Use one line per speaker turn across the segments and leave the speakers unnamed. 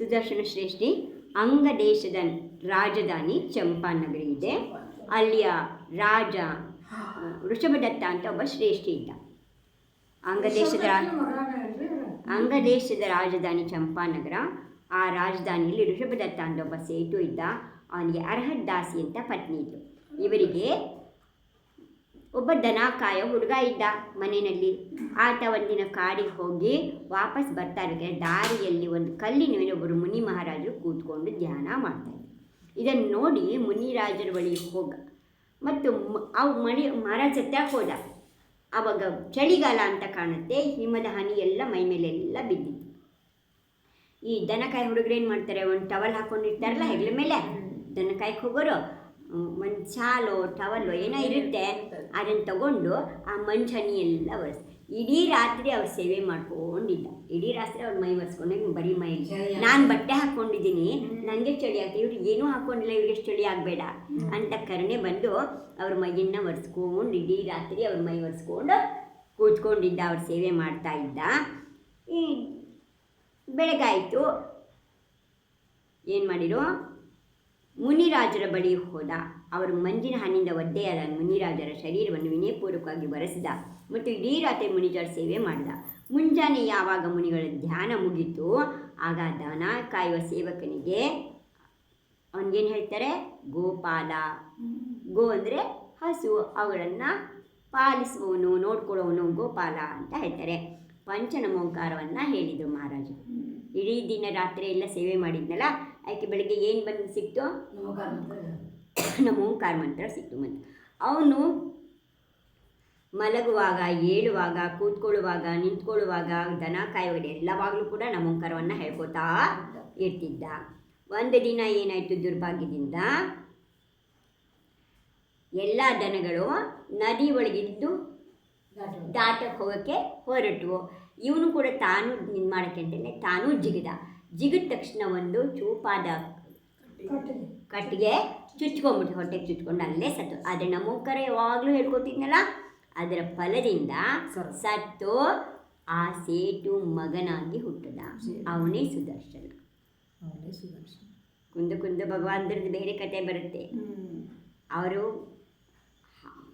ಸುದರ್ಶನ ಶ್ರೇಷ್ಠಿ ಅಂಗ ದೇಶದ ರಾಜಧಾನಿ ಚಂಪಾನಗರಿ ಇದೆ ಅಲ್ಲಿಯ ರಾಜ ಋಷಭದತ್ತ ಅಂತ ಒಬ್ಬ ಶ್ರೇಷ್ಠಿ ಇದ್ದ. ಅಂಗದೇಶದ ಅಂಗ ಅಂಗದೇಶದ ರಾಜಧಾನಿ ಚಂಪಾನಗರ, ಆ ರಾಜಧಾನಿಯಲ್ಲಿ ಋಷಭದತ್ತ ಅಂತ ಒಬ್ಬ ಸೇತು ಇದ್ದ. ಅವನಿಗೆ ಅರ್ಹದ್ದಾಸಿ ಅಂತ ಪತ್ನಿ ಇತ್ತು ಇವರಿಗೆ ಒಬ್ಬ ದನ ಕಾಯೋ ಹುಡುಗ ಇದ್ದ ಮನೆಯಲ್ಲಿ. ಆತ ಒಂದಿನ ಕಾಡಿಗೆ ಹೋಗಿ ವಾಪಸ್ ಬರ್ತಾ ಇರಬೇಕಾದ್ರೆ ದಾರಿಯಲ್ಲಿ ಒಂದು ಕಲ್ಲಿನ ಮೇಲೆ ಒಬ್ಬರು ಮುನಿ ಮಹಾರಾಜರು ಕೂತ್ಕೊಂಡು ಧ್ಯಾನ ಮಾಡ್ತಾರೆ ಇದನ್ನು ನೋಡಿ ಮುನಿರಾಜರ ಬಳಿ ಹೋಗ. ಮತ್ತು ಮ- ಅವು ಮಣಿ ಮಹಾರಾಜ ಸತ್ಯಾಗ ಹೋದ. ಆವಾಗ ಚಳಿಗಾಲ ಅಂತ ಕಾಣುತ್ತೆ. ಹಿಮದ ಹನಿ ಎಲ್ಲ ಮೈ ಮೇಲೆಲ್ಲ ಬಿದ್ದಿತ್ತು. ಈ ದನಕಾಯಿ ಹುಡುಗರು ಏನು ಮಾಡ್ತಾರೆ? ಒಂದು ಟವಲ್ ಹಾಕೊಂಡಿರ್ತಾರಲ್ಲ ಹೆಗಲ ಮೇಲೆ? ದನಕಾಯಿಗೆ ಹೋಗೋರು? ಶಾಲು ಟವಲ್ಲೋ ಏನೋ ಇರುತ್ತೆ ಅದನ್ನು ತಗೊಂಡು ಆ ಮಂಚನಿ ಎಲ್ಲ ಒರೆಸ್. ಇಡೀ ರಾತ್ರಿ ಅವ್ರು ಸೇವೆ ಮಾಡ್ಕೊಂಡಿದ್ದ ಇಡೀ ರಾತ್ರಿ ಅವ್ರು ಮೈ ಒರೆಸ್ಕೊಂಡು ಬರೀ ಮೈ ನಾನು ಬಟ್ಟೆ ಹಾಕ್ಕೊಂಡಿದ್ದೀನಿ ನನಗೆ ಚಳಿ ಆಗ್ತದೆ ಇವ್ರು ಏನೂ ಹಾಕ್ಕೊಂಡಿಲ್ಲ ಇವ್ರಿಗೆ ಚಳಿ ಆಗಬೇಡ ಅಂತ ಕರುಣೆ ಬಂದು ಅವ್ರ ಮೈಯನ್ನು ಒರೆಸ್ಕೊಂಡು ಇಡೀ ರಾತ್ರಿ ಅವ್ರ ಮೈ ಒರೆಸ್ಕೊಂಡು ಕೂತ್ಕೊಂಡಿದ್ದ ಅವ್ರ ಸೇವೆ ಮಾಡ್ತಾ ಇದ್ದ. ಈ ಬೆಳಗಾಯಿತು. ಏನು ಮಾಡಿರು? ಮುನಿರಾಜರ ಬಳಿ ಹೋದ. ಅವರು ಮಂಜಿನ ಹಣ್ಣಿಂದ ಒದ್ದೆಯಾದ ಮುನಿರಾಜರ ಶರೀರವನ್ನು ವಿನಯಪೂರ್ವಕವಾಗಿ ಬರೆಸಿದ ಮತ್ತು ಇಡೀ ರಾತ್ರಿ ಮುನಿಜರ ಸೇವೆ ಮಾಡಿದ. ಮುಂಜಾನೆ ಯಾವಾಗ ಮುನಿಗಳ ಧ್ಯಾನ ಮುಗಿತು ಆಗ ದನ ಕಾಯುವ ಸೇವಕನಿಗೆ ಅವನಿಗೇನು ಹೇಳ್ತಾರೆ? ಗೋಪಾಲ. ಗೋ ಅಂದರೆ ಹಸು. ಅವುಗಳನ್ನು ಪಾಲಿಸುವವನು ನೋಡ್ಕೊಳ್ಳೋವನು ಗೋಪಾಲ ಅಂತ ಹೇಳ್ತಾರೆ. ಪಂಚನಮೋಂಕಾರವನ್ನು ಹೇಳಿದರು ಮಹಾರಾಜರು. ಇಡೀ ದಿನ ರಾತ್ರಿ ಎಲ್ಲ ಸೇವೆ ಮಾಡಿದ್ನಲ್ಲ ಆಕೆ ಬೆಳಗ್ಗೆ ಏನು ಬಂದು ಸಿಕ್ತು? ನಮ್ಮ ಓಂಕಾರ ಮಂತ್ರ ಸಿಕ್ತು ಮಂತ್ರ ಅವನು ಮಲಗುವಾಗ ಏಳುವಾಗ ಕೂತ್ಕೊಳ್ಳುವಾಗ ನಿಂತ್ಕೊಳ್ಳುವಾಗ ದನ ಕಾಯುವಾಗ ಎಲ್ಲವಾಗಲೂ ಕೂಡ ನಮ್ಮ ಓಂಕಾರವನ್ನು ಹೇಳ್ಕೊತಾ ಇರ್ತಿದ್ದ. ಒಂದು ದಿನ ಏನಾಯಿತು ದುರ್ಭಾಗ್ಯದಿಂದ? ಎಲ್ಲ ದನಗಳು ನದಿ ಒಳಗಿದ್ದು ದಾಟಕ್ಕೆ ಹೋಗೋಕ್ಕೆ ಹೊರಟವು. ಇವನು ಕೂಡ ತಾನು ಮಾಡೋಕ್ಕೆ ಅಂತಲೇ ತಾನೂ ಜಿಗಿದ. ಜಿಗಿದ ತಕ್ಷಣ ಒಂದು ಚೂಪಾದ ಕಟ್ಟಿಗೆ ಚುಚ್ಕೊಂಡ್ಬಿಟ್ಟು ಹೊಟ್ಟೆಗೆ ಚುಚ್ಕೊಂಡು ಅಲ್ಲೇ ಸತ್ತು. ಆದರೆ ನಮ್ಮ ಮುಖರ ಯಾವಾಗಲೂ ಹೇಳ್ಕೊತಿದ್ನಲ್ಲ ಅದರ ಫಲದಿಂದ ಸತ್ತು. ಆ ಸೇಟು ಮಗನಾಗಿ ಹುಟ್ಟದ. ಅವನೇ ಸುದರ್ಶನ. ಕುಂದು ಕುಂದು ಭಗವಂತರದ್ದು ಬೇರೆ ಕತೆ ಬರುತ್ತೆ. ಅವರು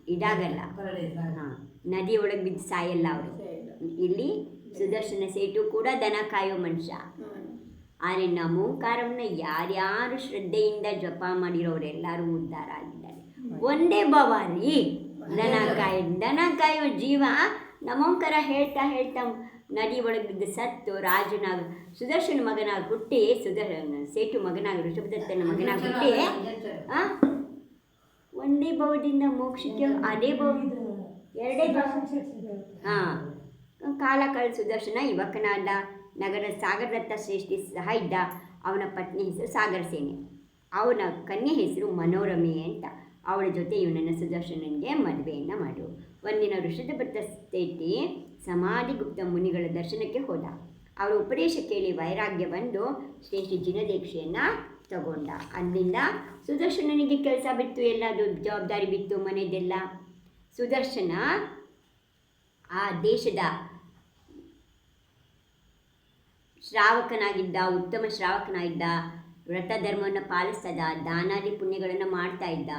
ಇದಾಗಲ್ಲ. ಹಾಂ ನದಿ ಒಳಗೆ ಬಿದ್ದು ಸಾಯಲ್ಲ ಅವರು. ಇಲ್ಲಿ ಸುದರ್ಶನ ಸೇಟು ಕೂಡ ದನ ಕಾಯೋ ಮನುಷ್ಯ. ಆದರೆ ನಮೋಕಾರವನ್ನು ಯಾರ್ಯಾರು ಶ್ರದ್ಧೆಯಿಂದ ಜಪ ಮಾಡಿರೋರೆಲ್ಲರೂ ಉದ್ಧಾರ ಆಗಿದ್ದಾರೆ ಒಂದೇ ಬವಾರಿ ದನ ಕಾಯ ದನ ಕಾಯೋ ಜೀವ ನಮೋಂಕರ ಹೇಳ್ತಾ ಹೇಳ್ತಾ ನದಿ ಒಳಗೆ ಬಿದ್ದು ಸತ್ತು ರಾಜನಾಗ ಸುದರ್ಶನ ಮಗನಾಗಿ ಹುಟ್ಟಿ ಸುದರ್ ಸೇಟು ಮಗನಾಗಿ ಋಷಭದತ್ತನ ಮಗನಾಗಿ ಹುಟ್ಟಿ ಆ? ಒಂದೇ ಭವದಿಂದ ಮೋಕ್ಷಕ್ಕೆ ಅದೇ ಭವ. ಎರಡೇ ಭವ. ಹಾಂ ಕಾಲ ಕಳೆದ ಸುದರ್ಶನ ಯುವಕನಾದ ನಗರ ಸಾಗರದತ್ತ ಶ್ರೇಷ್ಠಿ ಸಹ ಇದ್ದ ಅವನ ಪತ್ನಿ ಹೆಸರು ಸಾಗರ ಸೇನೆ. ಅವನ ಕನ್ಯೆ ಹೆಸರು ಮನೋರಮೆ ಅಂತ. ಅವಳ ಜೊತೆ ಇವನನ್ನು ಸುದರ್ಶನನಿಗೆ ಮದುವೆಯನ್ನು ಮಾಡು. ಒಂದಿನ ಋಷಭದತ್ತ ಸ್ಥಿತಿ ಸಮಾಧಿಗುಪ್ತ ಮುನಿಗಳ ದರ್ಶನಕ್ಕೆ ಹೋದ. ಅವರ ಉಪದೇಶ ಕೇಳಿ ವೈರಾಗ್ಯ ಬಂದು ಶ್ರೇಷ್ಠಿ ಜಿನದೀಕ್ಷೆಯನ್ನು ತಗೊಂಡ. ಅಲ್ಲಿಂದ ಸುದರ್ಶನನಿಗೆ ಕೆಲಸ ಬಿತ್ತು ಎಲ್ಲದು ಜವಾಬ್ದಾರಿ ಬಿತ್ತು ಮನೆಯದೆಲ್ಲ ಸುದರ್ಶನ ಆ ದೇಶದ ಶ್ರಾವಕನಾಗಿದ್ದ ಉತ್ತಮ ಶ್ರಾವಕನಾಗಿದ್ದ ವ್ರತ ಧರ್ಮವನ್ನು ಪಾಲಿಸ್ತಾ ಇದ್ದ ದಾನಾದಿ ಪುಣ್ಯಗಳನ್ನು ಮಾಡ್ತಾ ಇದ್ದ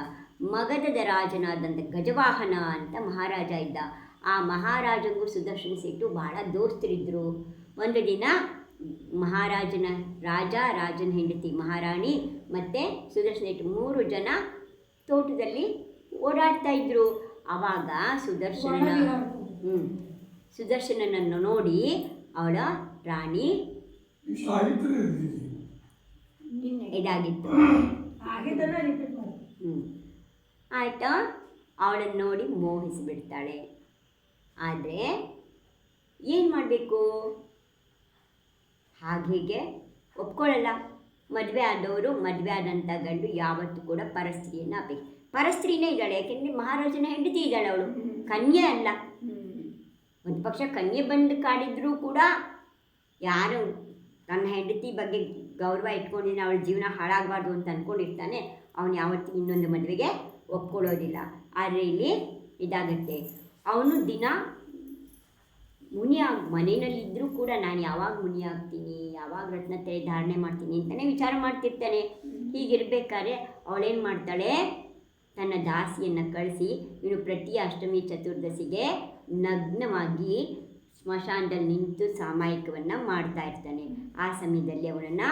ಮಗಧದ ರಾಜನಾದಂಥ ಗಜವಾಹನ ಅಂತ ಮಹಾರಾಜ ಇದ್ದ. ಆ ಮಹಾರಾಜಂಗೂ ಸುದರ್ಶನ ಸೇಟು ಬಹಳ ದೋಸ್ತರಿದ್ದರು ಒಂದು ದಿನ ಮಹಾರಾಜನ ರಾಜ ರಾಜನ ಹೆಂಡತಿ ಮಹಾರಾಣಿ ಮತ್ತು ಸುದರ್ಶನ ಸೇಟು ಮೂರು ಜನ ತೋಟದಲ್ಲಿ ಓಡಾಡ್ತಾ ಇದ್ದರು ಆವಾಗ ಸುದರ್ಶನ ಹ್ಞೂ ಸುದರ್ಶನನನ್ನು ನೋಡಿ ಅವಳ ರಾಣಿ ಇದಾಗಿತ್ತು. ಹ್ಞೂ ಆಯಿತಾ? ಅವಳನ್ನು ನೋಡಿ ಮೋಹಿಸಿಬಿಡ್ತಾಳೆ. ಆದರೆ ಏನು ಮಾಡಬೇಕು? ಹಾಗೆ ಒಪ್ಕೊಳ್ಳಲ್ಲ. ಮದುವೆ ಆದವರು ಮದುವೆ ಆದಂಥ ಗಂಡು ಯಾವತ್ತೂ ಕೂಡ ಪರಸ್ತ್ರೀಯನ್ನು ಅಪೇಕ್ಷೆ ಪರಸ್ತ್ರೀನೇ ಇದ್ದಾಳೆ. ಯಾಕೆಂದರೆ ಮಹಾರಾಜನ ಹೆಂಡತಿ ಇದ್ದಾಳೆ ಅವಳು. ಕನ್ಯೆ ಅಲ್ಲ. ಒಂದು ಪಕ್ಷ ಕನ್ಯೆ ಬಂದು ಕಾಡಿದ್ರೂ ಕೂಡ ಯಾರು ತನ್ನ ಹೆಂಡತಿ ಬಗ್ಗೆ ಗೌರವ ಇಟ್ಕೊಂಡಿದ್ದೀನಿ ಅವಳ ಜೀವನ ಹಾಳಾಗಬಾರ್ದು ಅಂತ ಅಂದ್ಕೊಂಡಿರ್ತಾನೆ ಅವನು ಯಾವತ್ತೂ ಇನ್ನೊಂದು ಮದುವೆಗೆ ಒಪ್ಕೊಳ್ಳೋದಿಲ್ಲ. ಆದರೆ ಇಲ್ಲಿ ಇದಾಗುತ್ತೆ. ಅವನು ದಿನ ಮುನಿ ಮನೆಯಲ್ಲಿ ಮನೆಯಲ್ಲಿದ್ದರೂ ಕೂಡ ನಾನು ಯಾವಾಗ ಮುನಿ ಆಗ್ತೀನಿ ಯಾವಾಗ ರತ್ನ ತೆರೆ ಧಾರಣೆ ಮಾಡ್ತೀನಿ ಅಂತಲೇ ವಿಚಾರ ಮಾಡ್ತಿರ್ತಾನೆ. ಹೀಗಿರ್ಬೇಕಾದ್ರೆ ಅವಳೇನು ಮಾಡ್ತಾಳೆ? ತನ್ನ ದಾಸಿಯನ್ನು ಕಳಿಸಿ, ಇವನು ಪ್ರತಿ ಅಷ್ಟಮಿ ಚತುರ್ದಶಿಗೆ ನಗ್ನವಾಗಿ ಸ್ಮಶಾನದಲ್ಲಿ ನಿಂತು ಸಾಮಾಯಿಕವನ್ನು ಮಾಡ್ತಾ ಇರ್ತಾನೆ. ಆ ಸಮಯದಲ್ಲಿ ಅವನನ್ನು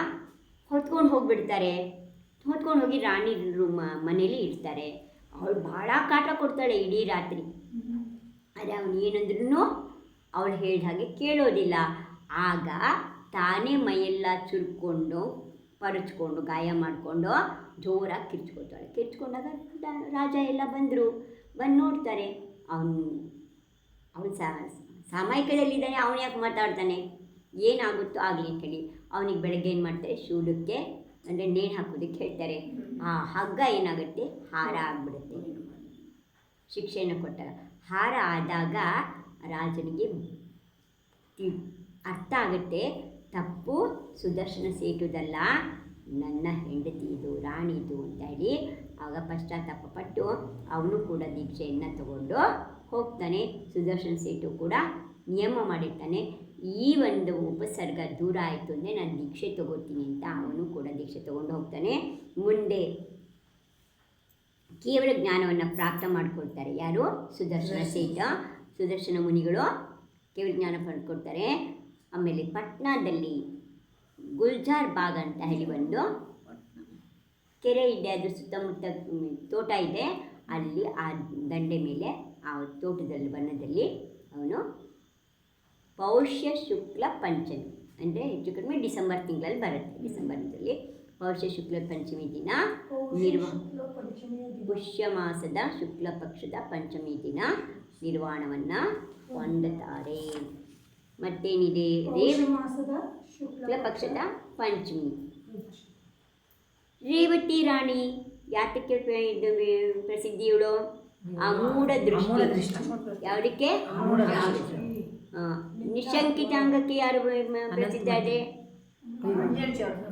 ಹೊತ್ಕೊಂಡು ಹೋಗಿಬಿಡ್ತಾರೆ. ಹೊತ್ಕೊಂಡು ಹೋಗಿ ರಾಣಿ ರೂಮ್ ಮನೇಲಿ ಇರ್ತಾರೆ. ಅವಳು ಭಾಳ ಕಾಟ ಕೊಡ್ತಾಳೆ ಇಡೀ ರಾತ್ರಿ. ಆದರೆ ಅವನು ಏನಂದ್ರೂ ಅವಳು ಹೇಳಿದ ಹಾಗೆ ಕೇಳೋದಿಲ್ಲ. ಆಗ ತಾನೇ ಮೈಯೆಲ್ಲ ಚುರ್ಕೊಂಡು, ಪರಚ್ಕೊಂಡು, ಗಾಯ ಮಾಡಿಕೊಂಡು ಜೋರಾಗಿ ಕಿರ್ಚ್ಕೊತಾಳೆ. ಕಿರ್ಚ್ಕೊಂಡಾಗ ರಾಜ ಎಲ್ಲ ಬಂದರು. ಬಂದು ನೋಡ್ತಾರೆ. ಅವನು ಅವನು ಸಾಮಾಯಿಕದಲ್ಲಿದ್ದಾನೆ ಅವನು ಯಾಕೆ ಮಾತಾಡ್ತಾನೆ? ಏನಾಗುತ್ತೋ ಆಗಲಿ ಅಂತೇಳಿ ಅವನಿಗೆ ಬೆಳಗ್ಗೆ ಏನು ಮಾಡ್ತಾರೆ? ಶೂಲಕ್ಕೆ ಅಂದರೆ ನೇಣು ಹಾಕೋದಕ್ಕೆ ಹೇಳ್ತಾರೆ. ಆ ಹಗ್ಗ ಏನಾಗುತ್ತೆ? ಹಾರ ಆಗಿಬಿಡುತ್ತೆ. ಶಿಕ್ಷೆಯನ್ನು ಕೊಟ್ಟಾಗ. ಹಾರ ಆದಾಗ ರಾಜನಿಗೆ ಅರ್ಥ ಆಗುತ್ತೆ. ತಪ್ಪು ಸುದರ್ಶನ ಸೇಟುದಲ್ಲ ನನ್ನ ಹೆಂಡತಿ ಇದು ರಾಣಿದು ಅಂತ ಹೇಳಿ ಆಗ ಪಶ್ಚಾತ್ತಾಪ ಪಟ್ಟು ಅವನು ಕೂಡ ದೀಕ್ಷೆಯನ್ನು ತಗೊಂಡು ಹೋಗ್ತಾನೆ ಸುದರ್ಶನ ಸೇಟು ಕೂಡ ನಿಯಮ ಮಾಡಿರ್ತಾನೆ ಈ ಒಂದು ಉಪಸರ್ಗ ದೂರ ಆಯಿತು ಅಂದರೆ ನಾನು ದೀಕ್ಷೆ ತಗೋತೀನಿ ಅಂತ ಅವನು ಕೂಡ ದೀಕ್ಷೆ ತಗೊಂಡು ಹೋಗ್ತಾನೆ. ಮುಂದೆ ಕೇವಲ ಜ್ಞಾನವನ್ನು ಪ್ರಾಪ್ತ ಮಾಡಿಕೊಳ್ತಾರೆ ಯಾರು? ಸುದರ್ಶನ ಸೇಠ ಸುದರ್ಶನ ಮುನಿಗಳು ಕೇವಲ ಜ್ಞಾನ ಪಡ್ಕೊಡ್ತಾರೆ ಆಮೇಲೆ ಪಟ್ನಾದಲ್ಲಿ ಗುಲ್ಜಾರ್ ಬಾಗ್ ಅಂತ ಹೇಳಿ ಒಂದು ಕೆರೆ ಇದೆ ಅದ್ರ ಸುತ್ತಮುತ್ತ ತೋಟ ಇದೆ. ಅಲ್ಲಿ ಆ ದಂಡೆ ಮೇಲೆ ಆ ತೋಟದಲ್ಲಿ ಬಣ್ಣದಲ್ಲಿ ಅವನು ಪೌಷ್ಯ ಶುಕ್ಲ ಪಂಚಮಿ ಅಂದರೆ ಹೆಚ್ಚು ಕಡಿಮೆ ಡಿಸೆಂಬರ್ ತಿಂಗಳಲ್ಲಿ ಬರುತ್ತೆ. ಡಿಸೆಂಬರ್ನಲ್ಲಿ ಪೌಷ್ಯ ಶುಕ್ಲ ಪಂಚಮಿ ದಿನ ನಿರ್ವ ಪುಷ್ಯ ಮಾಸದ ಶುಕ್ಲ ಪಕ್ಷದ ಪಂಚಮಿ ದಿನ ನಿರ್ವಾಣವನ್ನು ಹೊಂದುತ್ತಾರೆ. ಮತ್ತೇನಿದೆ? ರೇವ
ಮಾಸದ
ಶುಕ್ಲ ಪಕ್ಷದ ಪಂಚಮಿ. ರೇವತಿ ರಾಣಿ ಯಾತಕ್ಕೆ ಇದು ಅಮೂಢ ದೃಷ್ಟಿ.
ದೃಷ್ಟಿ.
ಯಾವುದಕ್ಕೆ?
ನಿಶಂಕಿತ
ಅಂಗಕ್ಕೆ ಆ, ನಿಶಂಕಿತಾಂಗಕ್ಕೆ ಯಾರು ಮ- ಪ್ರಸಿದ್ಧ ಇದೆ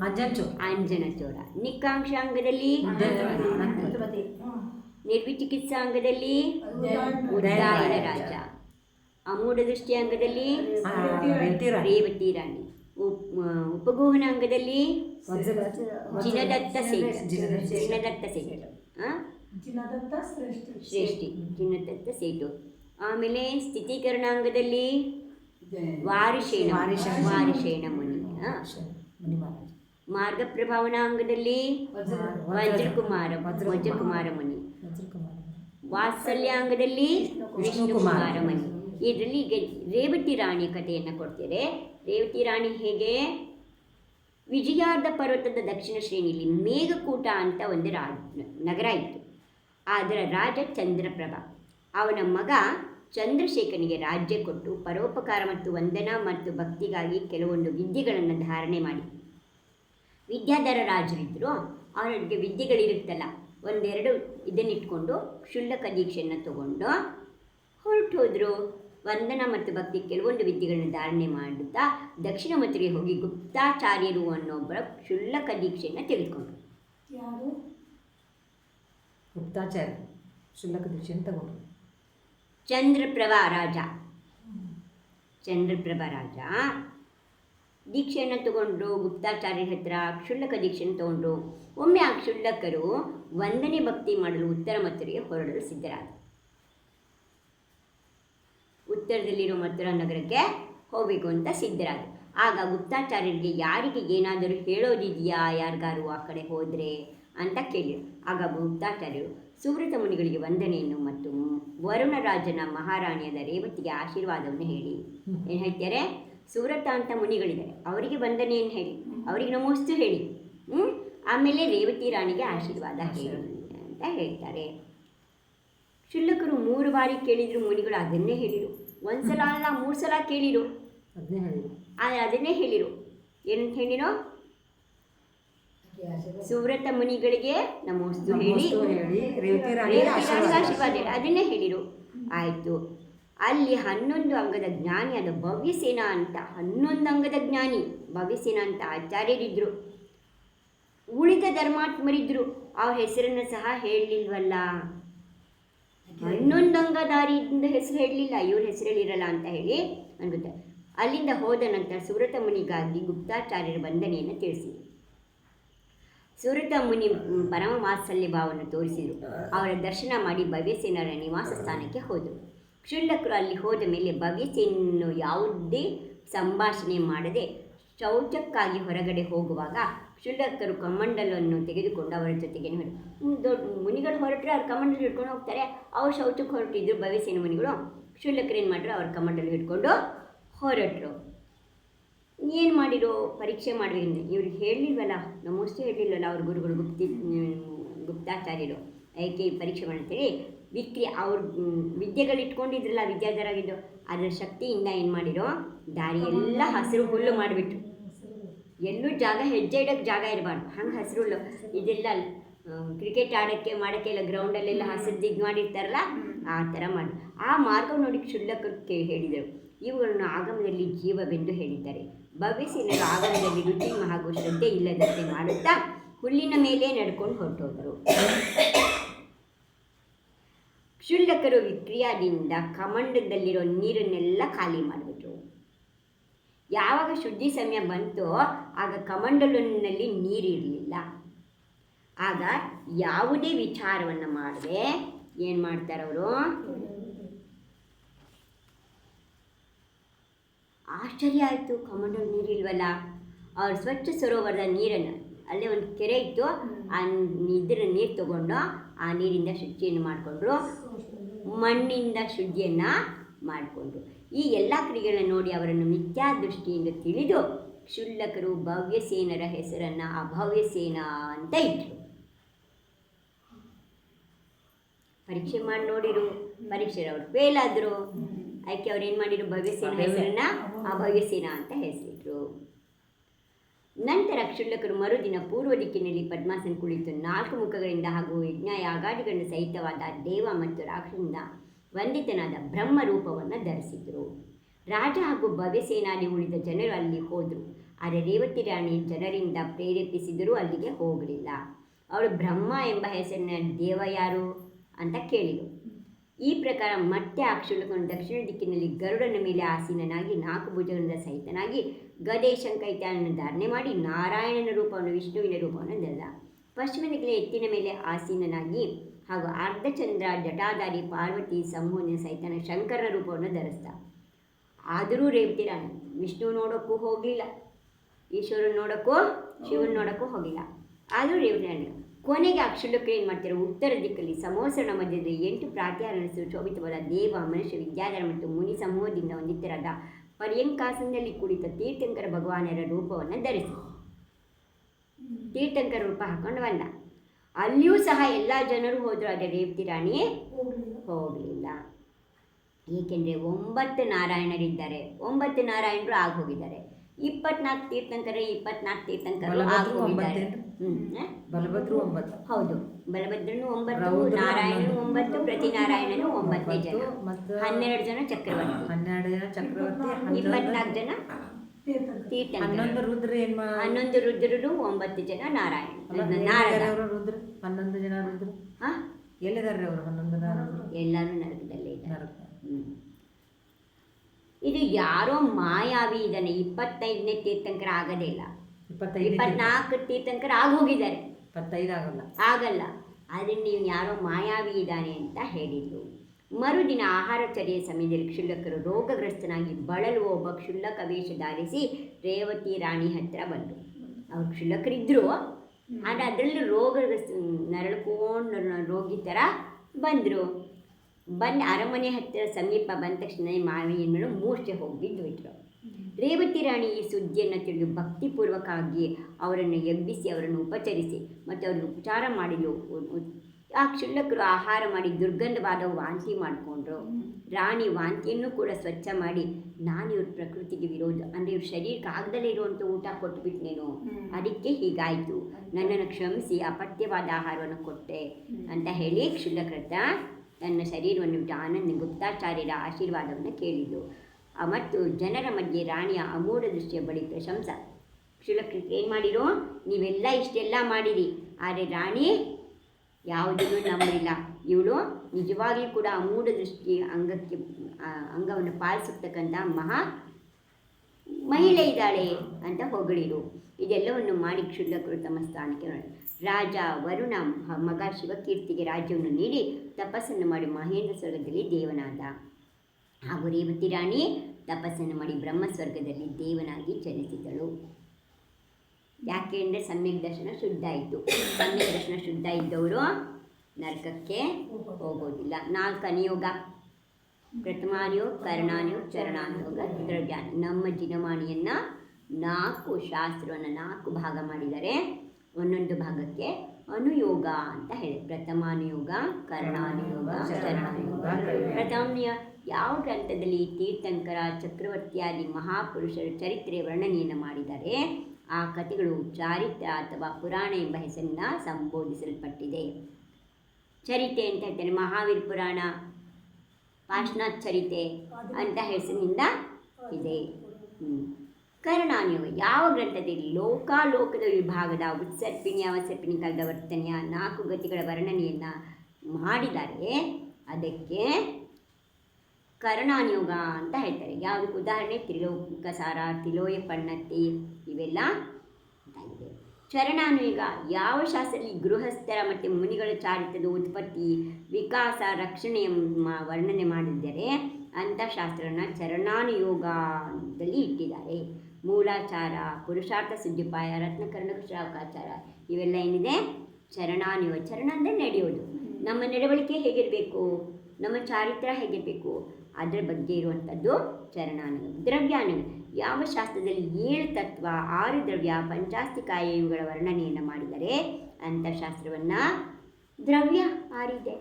ಅಜ್ಜಂಚು
ಅಂಜನ ಚೋರ ನಿಕಾಂಕ್ಷಾಂಗದಲ್ಲಿ ನಿರ್ವಿಚಿಕಿತ್ಸಾಂಗದಲ್ಲಿ ಉದಾಯನ ರಾಜ ಅಮೂಢ ದೃಷ್ಟಿಯಾಂಗದಲ್ಲಿ ರೇವತಿ ರಾಣಿ. ಉಪಗೋಹನ ಅಂಗದಲ್ಲಿ? ಜಿನದತ್ತ ಸೇಠ. ಜಿನದತ್ತ ಸೇಠ. ಆ?
ಜಿನದತ್ತ ಶ್ರೇಷ್ಠ
ಶ್ರೇಷ್ಠಿ ಜಿನದತ್ತ ಸೇಟು. ಆಮೇಲೆ ಸ್ಥಿತೀಕರಣಾಂಗದಲ್ಲಿ ವಾರಿಷೇಣ
ವಾರಿಷೇಣ.
ಮುನಿ ಮಾರ್ಗ ಪ್ರಭಾವನಾಂಗದಲ್ಲಿ ವಜ್ರಕುಮಾರ ವಜ್ರಕುಮಾರ. ಮುನಿ. ವಾತ್ಸಲ್ಯಾಂಗದಲ್ಲಿ ವಿಷ್ಣುಕುಮಾರ
ವಿಷ್ಣುಕುಮಾರ
ಮುನಿ. ಇದರಲ್ಲಿ ಈಗ ರೇವತಿ ರಾಣಿ ಕಥೆಯನ್ನು ಕೊಡ್ತೇವೆ. ರೇವತಿ ರಾಣಿ ಹೇಗೆ? ವಿಜಯಾರ್ಧ ಪರ್ವತದ ದಕ್ಷಿಣ ಶ್ರೇಣಿಯಲ್ಲಿ ಮೇಘಕೂಟ ಅಂತ ಒಂದು ರಾ ನಗರ ಇತ್ತು. ಅದರ ರಾಜ ಚಂದ್ರಪ್ರಭ. ಅವನ ಮಗ ಚಂದ್ರಶೇಖರನಿಗೆ ರಾಜ್ಯ ಕೊಟ್ಟು ಪರೋಪಕಾರ ಮತ್ತು ವಂದನಾ ಮತ್ತು ಭಕ್ತಿಗಾಗಿ ಕೆಲವೊಂದು ವಿದ್ಯೆಗಳನ್ನು ಧಾರಣೆ ಮಾಡಿ. ವಿದ್ಯಾಧರ ರಾಜರಿದ್ದರು ಅವನಿಗೆ ವಿದ್ಯೆಗಳಿರುತ್ತಲ್ಲ. ಒಂದೆರಡು ಇದನ್ನಿಟ್ಕೊಂಡು ಕ್ಷುಲ್ಲಕ ದೀಕ್ಷೆಯನ್ನು ತಗೊಂಡು ಹೊರಟು ಹೋದರು. ವಂದನ ಮತ್ತು ಭಕ್ತಿ ಕೆಲವೊಂದು ವಿದ್ಯೆಗಳನ್ನು ಧಾರಣೆ ಮಾಡುತ್ತಾ ದಕ್ಷಿಣ ಮಥುರೆಗೆ ಹೋಗಿ ಗುಪ್ತಾಚಾರ್ಯರು ಅನ್ನೊಬ್ಬರ ಕ್ಷುಲ್ಲಕ ದೀಕ್ಷೆಯನ್ನು ತೆಗೆದುಕೊಂಡರು.
ಗುಪ್ತಾಚಾರ್ಯ ಶುಲ್ಲಕ ದೀಕ್ಷೆಯನ್ನು ತಗೊಂಡ್ರು
ಚಂದ್ರಪ್ರಭಾ ರಾಜ. ಚಂದ್ರಪ್ರಭಾ ರಾಜ, ದೀಕ್ಷೆಯನ್ನು ತಗೊಂಡು ಗುಪ್ತಾಚಾರ್ಯರ ಹತ್ರ ಕ್ಷುಲ್ಲಕ ದೀಕ್ಷೆಯನ್ನು ತಗೊಂಡ್ರು ಒಮ್ಮೆ ಆ ಕ್ಷುಲ್ಲಕರು ವಂದನೆ ಭಕ್ತಿ ಮಾಡಲು ಉತ್ತರ ಮಥುರೆಗೆ ಹೊರಡಲು ಸಿದ್ಧರಾದರು ಉತ್ತರದಲ್ಲಿರೋ ಮಥುರಾ ನಗರಕ್ಕೆ ಹೋಗಬೇಕು ಅಂತ ಸಿದ್ಧರಾದರು ಆಗ ಗುಪ್ತಾಚಾರ್ಯರಿಗೆ ಯಾರಿಗೆ ಏನಾದರೂ ಹೇಳೋದಿದೆಯಾ ಯಾರಿಗಾರು ಆ ಕಡೆ ಹೋದರೆ? ಅಂತ ಕೇಳಿದರು ಆಗ ಗುಪ್ತಾಚಾರ್ಯರು ಸುವ್ರತ ಮುನಿಗಳಿಗೆ ವಂದನೆಯನ್ನು ಮತ್ತು ವರುಣರಾಜನ ಮಹಾರಾಣಿಯಾದ ರೇವತಿಗೆ ಆಶೀರ್ವಾದವನ್ನು ಹೇಳಿ. ಏನು ಹೇಳ್ತಾರೆ ಸುವ್ರತ ಅಂತ ಮುನಿಗಳಿದ್ದಾರೆ. ಅವರಿಗೆ ವಂದನೆಯನ್ನು ಹೇಳಿ. ಅವರಿಗೆ ನಮಸ್ತು ಹೇಳಿ. ಹ್ಞೂ ಆಮೇಲೆ ರೇವತಿ ರಾಣಿಗೆ ಆಶೀರ್ವಾದ ಹೇಳಿ ಅಂತ ಹೇಳ್ತಾರೆ. ಕ್ಷುಲ್ಲಕರು ಮೂರು ಬಾರಿ ಕೇಳಿದ್ರು ಮುನಿಗಳು ಅದನ್ನೇ ಹೇಳಿರು. ಒಂದ್ಸಲ ಅಲ್ಲ ಮೂರು ಸಲ ಕೇಳಿರು.
ಅದನ್ನೇ
ಹೇಳಿರು. ಅದನ್ನೇ ಹೇಳಿರು. ಏನಂತ ಹೇಳಿರೋ? ಸುವ್ರತ ಮುನಿಗಳಿಗೆ ನಮೋಸ್ತು ಹೇಳಿ.
ಆಶೀರ್ವಾದ.
ಅದನ್ನೇ ಹೇಳಿರು. ಆಯಿತು. ಅಲ್ಲಿ ಹನ್ನೊಂದು ಅಂಗದ ಜ್ಞಾನಿ ಅದು ಭವ್ಯಸೇನ ಅಂತ ಹನ್ನೊಂದು ಅಂಗದ ಜ್ಞಾನಿ ಭವ್ಯಸೇನ ಅಂತ ಆಚಾರ್ಯರಿದ್ದರು ಉಳಿದ ಧರ್ಮಾತ್ಮರಿದ್ರು. ಆ ಹೆಸರನ್ನು ಸಹ ಹೇಳಲಿಲ್ವಲ್ಲ? ಹನ್ನೊಂದು ಅಂಗದಾರಿಯಿಂದ ಹೆಸರು ಹೇಳಲಿಲ್ಲ. ಇವ್ರ ಹೆಸರು ಹೇಳಿರಲ್ಲ ಅಂತ ಹೇಳಿ. ಅನ್ಗುತ್ತೆ ಅಲ್ಲಿಂದ ಹೋದ ನಂತರ ಸುವ್ರತ ಮುನಿಗಾಗಿ ಗುಪ್ತಾಚಾರ್ಯರ ವಂದನೆಯನ್ನು ತಿಳಿಸಿದರು. ಸುರತ ಮುನಿ ಪರಮವಾತ್ಸಲ್ಯ ಭಾವವನ್ನು ತೋರಿಸಿದರು. ಅವರ ದರ್ಶನ ಮಾಡಿ ಭವ್ಯಸೇನರ ನಿವಾಸ ಸ್ಥಾನಕ್ಕೆ ಹೋದರು. ಕ್ಷುಲ್ಲಕರು ಅಲ್ಲಿ ಹೋದ ಮೇಲೆ ಭವ್ಯಸೇನನ್ನು ಯಾವುದೇ ಸಂಭಾಷಣೆ ಮಾಡದೆ ಶೌಚಕ್ಕಾಗಿ ಹೊರಗಡೆ ಹೋಗುವಾಗ ಕ್ಷುಲ್ಲಕರು ಕಮಂಡಲನ್ನು ತೆಗೆದುಕೊಂಡು ಅವರ ಜೊತೆಗೆ ದೊಡ್ಡ ಮುನಿಗಳು ಹೊರಟ್ರೆ ಅವ್ರ ಕಮಂಡಲ್ ಹಿಡ್ಕೊಂಡು ಹೋಗ್ತಾರೆ. ಅವ್ರು ಶೌಚಕ್ಕೆ ಹೊರಟಿದ್ರು ಭವ್ಯಸೇನ ಮುನಿಗಳು. ಕ್ಷುಲ್ಲಕರು ಏನು ಮಾಡಿದ್ರು ಅವ್ರ ಕಮಂಡಲ್ ಹಿಡ್ಕೊಂಡು ಹೊರಟರು. ಏನು ಮಾಡಿರೋ ಪರೀಕ್ಷೆ ಮಾಡಬೇಕು ಇವ್ರಿಗೆ ಹೇಳಿಲ್ವಲ್ಲ ನಮೋಸ್ತೆ ಹೇಳಿಲ್ವಲ್ಲ ಅವ್ರ ಗುರುಗಳು ಗುಪ್ತಿ ಗುಪ್ತಾಚಾರ್ಯರು? ಈ ಪರೀಕ್ಷೆ ಮಾಡ್ತೀರಿ ವಿಕ್ರಿ, ಅವ್ರ ವಿದ್ಯೆಗಳು ಇಟ್ಕೊಂಡಿದ್ರಲ್ಲ ವಿದ್ಯಾಧರಾಗಿದ್ದು. ಅದರ ಶಕ್ತಿಯಿಂದ ಏನು ಮಾಡಿರೋ? ದಾರಿ ಎಲ್ಲ ಹಸಿರು ಹುಲ್ಲು ಮಾಡಿಬಿಟ್ರು. ಎಲ್ಲೂ ಜಾಗ, ಹೆಜ್ಜೆ ಇಡೋಕ್ಕೆ ಜಾಗ ಇರಬಾರ್ದು. ಹಂಗೆ ಹಸಿರು ಹುಲ್ಲು. ಇದೆಲ್ಲ ಕ್ರಿಕೆಟ್ ಆಡೋಕ್ಕೆ, ಮಾಡೋಕ್ಕೆ ಇಲ್ಲ ಗ್ರೌಂಡಲ್ಲೆಲ್ಲ ಹಸಿರು ದಿಗ್ ಮಾಡಿರ್ತಾರಲ್ಲ, ಆ ಥರ ಮಾಡಿ. ಆ ಮಾರ್ಗ ನೋಡಿ ಕ್ಷುಲ್ಲಕರು ಹೇಳಿದರು. ಇವುಗಳನ್ನು ಆಗಮದಲ್ಲಿ ಜೀವವೆಂದು ಹೇಳಿದ್ದಾರೆ. ಭವ್ಯಸೇನರು ಆಗಮದಲ್ಲಿ ರುಚಿ ಹಾಗೂ ಶ್ರದ್ಧೆ ಇಲ್ಲದಂತೆ ಮಾಡುತ್ತಾ ಹುಲ್ಲಿನ ಮೇಲೆ ನಡ್ಕೊಂಡು ಹೊರಟೋದರು. ಕ್ಷುಲ್ಲಕರು ವಿಕ್ರಿಯಾದಿಂದ ಕಮಂಡದಲ್ಲಿರೋ ನೀರನ್ನೆಲ್ಲ ಖಾಲಿ ಮಾಡಿಬಿಟ್ರು. ಯಾವಾಗ ಶುದ್ಧಿ ಸಮಯ ಬಂತೋ ಆಗ ಕಮಂಡಲಿನಲ್ಲಿ ನೀರಿರಲಿಲ್ಲ ಆಗ ಯಾವುದೇ ವಿಚಾರವನ್ನು ಮಾಡದೆ ಏನು ಮಾಡ್ತಾರವರು? ಆಶ್ಚರ್ಯ ಆಯಿತು ಕಮಂಡಲ್ ನೀರಿಲ್ವಲ್ಲ? ಅವ್ರ ಸ್ವಚ್ಛ ಸರೋವರದ ನೀರನ್ನು, ಅಲ್ಲೇ ಒಂದು ಕೆರೆ ಇತ್ತು, ಆ ಇದ್ರ ನೀರು ತಗೊಂಡು ಆ ನೀರಿಂದ ಶುಚಿಯನ್ನು ಮಾಡಿಕೊಂಡ್ರು. ಮಣ್ಣಿಂದ ಶುದ್ಧಿಯನ್ನು ಮಾಡಿಕೊಂಡ್ರು. ಈ ಎಲ್ಲ ಕ್ರಿಯೆಗಳನ್ನು ನೋಡಿ ಅವರನ್ನು ಮಿಥ್ಯಾ ದೃಷ್ಟಿಯಿಂದ ತಿಳಿದು ಕ್ಷುಲ್ಲಕರು ಭವ್ಯಸೇನರ ಹೆಸರನ್ನು ಅಭವ್ಯಸೇನ ಅಂತ ಇಟ್ಟರು ಪರೀಕ್ಷೆ ಮಾಡಿ ನೋಡಿರು. ಪರೀಕ್ಷೆ ಅವ್ರು ಫೇಲ್ ಅದಕ್ಕೆ ಅವ್ರು ಏನು ಮಾಡಿದ್ರು? ಭವ್ಯಸೇನ ಹೆಸರನ್ನ ಅಭವ್ಯಸೇನ ಅಂತ ಹೆಸರಿಟ್ರು ನಂತರ ಕ್ಷುಲ್ಲಕರು ಮರುದಿನ ಪೂರ್ವ ದಿಕ್ಕಿನಲ್ಲಿ ಪದ್ಮಾಸನ ಕುಳಿತು ನಾಲ್ಕು ಮುಖಗಳಿಂದ ಹಾಗೂ ಯಜ್ಞ ಯಾಗಾದಿಗಳನ್ನು ಸಹಿತವಾದ ದೇವ ಮತ್ತು ರಾಕ್ಷಸಿಂದ ವಂದಿತನಾದ ಬ್ರಹ್ಮ ರೂಪವನ್ನು ಧರಿಸಿದರು. ರಾಜ ಹಾಗೂ ಭವ್ಯಸೇನಾದಿ ಉಳಿದ ಜನರು ಅಲ್ಲಿ ಹೋದರು. ಆದರೆ ರೇವತಿ ರಾಣಿ ಜನರಿಂದ ಪ್ರೇರೇಪಿಸಿದರೂ ಅಲ್ಲಿಗೆ ಹೋಗಲಿಲ್ಲ. ಅವಳು ಬ್ರಹ್ಮ ಎಂಬ ಹೆಸರಿನ ದೇವ ಯಾರು? ಅಂತ ಕೇಳಿದರು ಈ ಪ್ರಕಾರ ಮತ್ತೆ ಆ ದಕ್ಷಿಣ ದಿಕ್ಕಿನಲ್ಲಿ ಗರುಡನ ಮೇಲೆ ಆಸೀನನಾಗಿ ನಾಲ್ಕು ಭುಜಗಳಿಂದ ಸಹಿತನಾಗಿ ಗದೆ ಶಂಕೈತ್ಯಾನನ್ನು ಧಾರಣೆ ಮಾಡಿ ನಾರಾಯಣನ ರೂಪವನ್ನು, ವಿಷ್ಣುವಿನ ರೂಪವನ್ನು ದಲ್ಲ ಪಶ್ಚಿಮ ದಿಕ್ಕಿನ ಎತ್ತಿನ ಮೇಲೆ ಆಸೀನನಾಗಿ ಹಾಗೂ ಅರ್ಧಚಂದ್ರ ಜಟಾಧಾರಿ ಪಾರ್ವತಿ ಸಂಭೂನ ಸಹಿತನ ಶಂಕರನ ರೂಪವನ್ನು ಧರಿಸ್ದ. ಆದರೂ ರೇವತಿ ರಾಣಿ, ವಿಷ್ಣು ನೋಡೋಕ್ಕೂ ಹೋಗಲಿಲ್ಲ, ಈಶ್ವರನ ನೋಡೋಕ್ಕೂ, ಶಿವನ ನೋಡೋಕ್ಕೂ ಹೋಗಿಲ್ಲ ಆದರೂ ರೇವತಿ ರಾಣಿ ಕೊನೆಗೆ ಆ ಏನು ಮಾಡ್ತಾರೆ ಉತ್ತರ ದಿಕ್ಕಲ್ಲಿ ಸಮೋಸರಣ ಮಧ್ಯದಲ್ಲಿ ಎಂಟು ಪ್ರಾತ್ಯಾರಣಿಸಲು ಶೋಭಿತವಾದ ದೇವ ಮನುಷ್ಯ ವಿದ್ಯಾಧರ ಮತ್ತು ಮುನಿ ಸಮೂಹದಿಂದ ಹೊಂದಿತರಾದ ಪರ್ಯಂಕಾಸನದಲ್ಲಿ ಕುಳಿತ ತೀರ್ಥಂಕರ ಭಗವಾನರ ರೂಪವನ್ನು ಧರಿಸಿ ತೀರ್ಥಂಕರ ರೂಪ ಹಾಕೊಂಡು ಬಂದ ಅಲ್ಲಿಯೂ ಸಹ ಎಲ್ಲ ಜನರು ಹೋದರು ಅದೇ ರೇವತಿ ರಾಣಿ ಹೋಗಲಿಲ್ಲ. ಏಕೆಂದರೆ ಒಂಬತ್ತು ನಾರಾಯಣರಿದ್ದಾರೆ. ಒಂಬತ್ತು ನಾರಾಯಣರು ಆಗಿ ಹೋಗಿದ್ದಾರೆ ಇಪ್ಪತ್ನಾಲ್ಕು ತೀರ್ಥಂಕರ ಇಪ್ಪತ್ನಾಲ್ಕು ತೀರ್ಥಂಕರು ಆಗಿ ಹೋಗಿದ್ದಾರೆ?
ಬಲಭದ್ರು ಒಂಬತ್ತು.
ಹೌದು ಬಲಭದ್ರನು ಒಂಬತ್ತು
ನಾರಾಯಣ
ನಾರಾಯಣನು
ಪ್ರತಿ
ಒಂಬತ್ತು ಒಂಬತ್ತನೇ ಒಂಬತ್ತೇ. ಜನ.
ಒಂಬತ್ತು ಮತ್ತು
ಹನ್ನೆರಡು ಜನ ಚಕ್ರವರ್ತಿ.
ಹನ್ನೆರಡು ಜನ ಚಕ್ರವರ್ತಿ
ಇಪ್ಪತ್ನಾಲ್ಕು ಜನ ತೀರ್ಥ
ಹನ್ನೊಂದು ರುದ್ರ ಏನ್
ಹನ್ನೊಂದು ರುದ್ರರು ಒಂಬತ್ತು ಜನ ನಾರಾಯಣ.
ನಾರಾಯಣ ಅವ್ರು ರುದ್ರ ಹನ್ನೊಂದು ಜನ ರುದ್ರ
ಹಾ?
ಎಲ್ಲಿದಾರೆ ಅವರು ಹನ್ನೊಂದು ಜನ
ಎಲ್ಲರೂ ನರಕದಲ್ಲೇ ಇದ್ದಾರೆ. ಹ್ಮ್. ಇದು ಯಾರೋ ಮಾಯಾವಿ ಇದನ್ನ ಇಪ್ಪತ್ತೈದನೇ ತೀರ್ಥಂಕರ ಆಗದೇ ಇಲ್ಲ. ಇಪ್ಪತ್ನಾಲ್ಕು ತೀರ್ಥಂಕರ ಆಗ ಹೋಗಿದ್ದಾರೆ.
ಇಪ್ಪತ್ತೈದು ಆಗಲ್ಲ.
ಆಗಲ್ಲ. ಆದರೆ ನೀವು ಯಾರೋ ಮಾಯಾವಿ ಇದ್ದಾನೆ ಅಂತ ಹೇಳಿದ್ರು ಮರುದಿನ ಆಹಾರ ಚರ್ಯ ಸಮಯದಲ್ಲಿ ಕ್ಷುಲ್ಲಕರು ರೋಗಗ್ರಸ್ತನಾಗಿ ಬಳಲುವ ಒಬ್ಬ ಕ್ಷುಲ್ಲಕ ವೇಷ ಧಾರಿಸಿ ರೇವತಿ ರಾಣಿ ಹತ್ತಿರ ಬಂದರು ಅವ್ರು ಕ್ಷುಲ್ಲಕರಿದ್ದರು ಆದರೆ ಅದರಲ್ಲಿ ರೋಗಗ್ರಸ್ತ ನರಳ್ಕೊಂಡು ರೋಗಿ ಥರ ಬಂದರು. ಬಂದು ಅರಮನೆ ಹತ್ತಿರ ಸಮೀಪ ಬಂದ ತಕ್ಷಣ ಮಾವಿಯನ್ನು ಮೂರ್ಛೆ ಹೋಗಿ ಬಿದ್ದುಬಿಟ್ರು ರೇವತಿ ರಾಣಿ ಈ ಸುದ್ದಿಯನ್ನು ತಿಳಿದು ಭಕ್ತಿಪೂರ್ವಕವಾಗಿ ಅವರನ್ನು ಎಬ್ಬಿಸಿ ಅವರನ್ನು ಉಪಚರಿಸಿ ಮತ್ತು ಅವರನ್ನು ಉಪಚಾರ ಮಾಡಿಲು ಆ ಕ್ಷುಲ್ಲಕರು ಆಹಾರ ಮಾಡಿ ದುರ್ಗಂಧವಾದ ವಾಂತಿ ಮಾಡಿಕೊಂಡ್ರು. ರಾಣಿ ವಾಂತಿಯನ್ನು ಕೂಡ ಸ್ವಚ್ಛ ಮಾಡಿ ನಾನು ಇವ್ರ ಪ್ರಕೃತಿಗೆ ವಿರೋಧ ಅಂದರೆ ಇವ್ರ ಶರೀರಕ್ಕೆ ಆಗದಲ್ಲೇ ಇರುವಂಥ ಊಟ ಕೊಟ್ಬಿಟ್ನೇನು ಅದಕ್ಕೆ ಹೀಗಾಯಿತು. ನನ್ನನ್ನು ಕ್ಷಮಿಸಿ ಅಪತ್ಯವಾದ ಆಹಾರವನ್ನು ಕೊಟ್ಟೆ ಅಂತ ಹೇಳಿ ಕ್ಷುಲ್ಲಕೃತ ನನ್ನ ಶರೀರವನ್ನು ಬಿಟ್ಟು ಆನಂದ ಗುಪ್ತಾಚಾರ್ಯರ ಆಶೀರ್ವಾದವನ್ನು ಕೇಳಿದ್ದು ಮತ್ತು ಜನರ ಮಧ್ಯೆ ರಾಣಿಯ ಅಮೂಢ ದೃಷ್ಟಿಯ ಬಳಿ ಪ್ರಶಂಸ. ಕ್ಷುಲ್ಲಕೃತ ಏನು ಮಾಡಿರೋ? ನೀವೆಲ್ಲ ಇಷ್ಟೆಲ್ಲ ಮಾಡಿರಿ. ಆದರೆ ರಾಣಿ, ಯಾವುದನ್ನು ನಂಬಲಿಲ್ಲ. ಇವಳು ನಿಜವಾಗಿಯೂ ಕೂಡ ಅಮೂಢ ದೃಷ್ಟಿ ಅಂಗಕ್ಕೆ ಅಂಗವನ್ನು ಪಾಲಿಸತಕ್ಕಂಥ ಮಹಾ ಮಹಿಳೆ ಇದ್ದಾಳೆ ಅಂತ ಹೊಗಳಿರು. ಇದೆಲ್ಲವನ್ನು ಮಾಡಿ ಕ್ಷುಲ್ಲಕರು ತಮ್ಮ ಸ್ಥಾನಕ್ಕೆ ರಾಜ ವರುಣ ಮಗ ಶಿವಕೀರ್ತಿಗೆ ರಾಜ್ಯವನ್ನು ನೀಡಿ ತಪಸ್ಸನ್ನು ಮಾಡಿ ಮಹೇಂದ್ರ ಸ್ವರ್ಗದಲ್ಲಿ ದೇವನಾದ. ಹಾಗೂ ರೇವತಿ ರಾಣಿ ತಪಸ್ಸನ್ನು ಮಾಡಿ ಬ್ರಹ್ಮ ಸ್ವರ್ಗದಲ್ಲಿ ದೇವನಾಗಿ ಚಲಿಸಿದಳು ಯಾಕೆ ಅಂದರೆ ಸಮ್ಯಕ್ ದರ್ಶನ ಶುದ್ಧ ಆಯಿತು ಸಮ್ಯಕ್ ದರ್ಶನ ಶುದ್ಧ ಇದ್ದವರು ನರಕಕ್ಕೆ ಹೋಗೋದಿಲ್ಲ. ನಾಲ್ಕು ಅನಿಯೋಗ ಪ್ರಥಮಾನಿಯೋಗ ಕರ್ಣಾನಿಯೋಗ ಚರಣಾನಿಯೋಗ ದ್ರವ್ಯಾನ ನಮ್ಮ ಜಿನಮಾಣಿಯನ್ನು ನಾಲ್ಕು ಶಾಸ್ತ್ರವನ್ನು ನಾಲ್ಕು ಭಾಗ ಮಾಡಿದರೆ ಒಂದೊಂದು ಭಾಗಕ್ಕೆ ಅನುಯೋಗ ಅಂತ ಹೇಳಿ. ಪ್ರಥಮಾನುಯೋಗ ಕರ್ಣಾನುಯೋಗ ಚರಣಾನುಯೋಗ ಪ್ರಥಮನಿಯ ಯಾವ ಗ್ರಂಥದಲ್ಲಿ ತೀರ್ಥಂಕರ, ಚಕ್ರವರ್ತಿಯಾದಿ ಮಹಾಪುರುಷರ ಚರಿತ್ರೆ ವರ್ಣನೆಯನ್ನು ಮಾಡಿದ್ದಾರೆ ಆ ಕಥೆಗಳು ಚಾರಿತ್ರ ಅಥವಾ ಪುರಾಣ ಎಂಬ ಹೆಸರಿನ ಸಂಬೋಧಿಸಲ್ಪಟ್ಟಿದೆ ಚರಿತೆ ಅಂತ ಹೇಳ್ತಾರೆ, ಮಹಾವೀರ ಪುರಾಣ ಪಾಶ್ನಾಥ್ ಚರಿತೆ ಅಂತ ಹೆಸರಿನಿಂದ ಇದೆ ಹ್ಮ್. ಕರ್ಣಾನುಯೋಗ ಯಾವ ಗ್ರಂಥದಲ್ಲಿ ಲೋಕಾಲೋಕದ ವಿಭಾಗದ ಉತ್ಸರ್ಪಿಣಿ, ಅವಸರ್ಪಿಣಿ ಕಾಲದ ವರ್ತನೆಯ ನಾಲ್ಕು ಗತಿಗಳ ವರ್ಣನೆಯನ್ನು ಮಾಡಿದ್ದಾರೆ, ಅದಕ್ಕೆ ಕರ್ಣಾನುಯೋಗ ಅಂತ ಹೇಳ್ತಾರೆ. ಯಾವುದಕ್ಕೆ ಉದಾಹರಣೆ ತ್ರಿಲೋಕಸಾರ ತಿಲೋಯ ಪಣ್ಣತ್ತಿ ಇವೆಲ್ಲ ಇದಾಗಿದೆ. ಚರಣಾನುಯೋಗ ಯಾವ ಶಾಸ್ತ್ರದಲ್ಲಿ ಗೃಹಸ್ಥರ ಮತ್ತು ಮುನಿಗಳ ಚಾರಿತ್ರದ ಉತ್ಪತ್ತಿ ವಿಕಾಸ ರಕ್ಷಣೆ ವರ್ಣನೆ ಮಾಡಿದ್ದರೆ ಅಂಥ ಶಾಸ್ತ್ರನ ಚರಣಾನುಯೋಗದಲ್ಲಿ ಇಟ್ಟಿದ್ದಾರೆ. ಮೂಲಾಚಾರ ಪುರುಷಾರ್ಥ ಸಿದ್ಧಿಪಾಯ ರತ್ನಕರ್ಣ ಶ್ರಾವಕಾಚಾರ ಇವೆಲ್ಲ ಏನಿದೆ? ಚರಣಾನುಯೋಗ ಚರಣ ಅಂದರೆ ನಡೆಯೋದು. ನಮ್ಮ ನಡವಳಿಕೆ ಹೇಗಿರಬೇಕು? ನಮ್ಮ ಚಾರಿತ್ರ ಹೇಗಿರಬೇಕು? ಅದರ ಬಗ್ಗೆ ಇರುವಂಥದ್ದು ಚರಣಾನುಗ ದ್ರವ್ಯಾನುಗ ಯಾವ ಶಾಸ್ತ್ರದಲ್ಲಿ ಏಳು ತತ್ವ ಆರು ದ್ರವ್ಯ ಪಂಚಾಸ್ತಿಕಾಯ ಇವುಗಳ ವರ್ಣನೆಯನ್ನು ಮಾಡಿದರೆ ಅಂಥ ಶಾಸ್ತ್ರವನ್ನು ದ್ರವ್ಯ ಆರಿದೆ.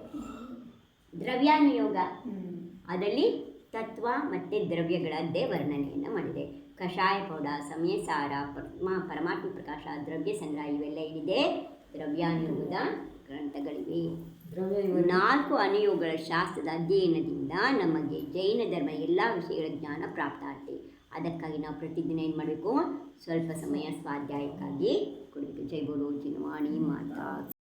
ದ್ರವ್ಯಾನುಯೋಗ. ಅದರಲ್ಲಿ ತತ್ವ ಮತ್ತು ದ್ರವ್ಯಗಳದ್ದೇ ವರ್ಣನೆಯನ್ನು ಮಾಡಿದೆ. ಕಷಾಯ ಪೌಡ ಸಮಯಸಾರ ಪರಮ ಪರಮಾತ್ಮ ಪ್ರಕಾಶ ದ್ರವ್ಯ ಸಂಗ್ರಹ ಇವೆಲ್ಲ ಏನಿದೆ? ದ್ರವ್ಯಾನುಯೋಗದ ಗ್ರಂಥಗಳಿವೆ. ನಾಲ್ಕು ಅನಿಯೋಗಗಳ ಶಾಸ್ತ್ರದ ಅಧ್ಯಯನದಿಂದ ನಮಗೆ ಜೈನ ಧರ್ಮ ಎಲ್ಲ ವಿಷಯಗಳ ಜ್ಞಾನ ಪ್ರಾಪ್ತ ಆಗುತ್ತೆ ಅದಕ್ಕಾಗಿ ನಾವು ಪ್ರತಿದಿನ ಏನು ಮಾಡಬೇಕು? ಸ್ವಲ್ಪ ಸಮಯ ಸ್ವಾಧ್ಯಾಯಕ್ಕಾಗಿ ಕೊಡಬೇಕು. ಜೈ ಗುರು ಜಿನವಾಣಿ, ಮಾತಾ.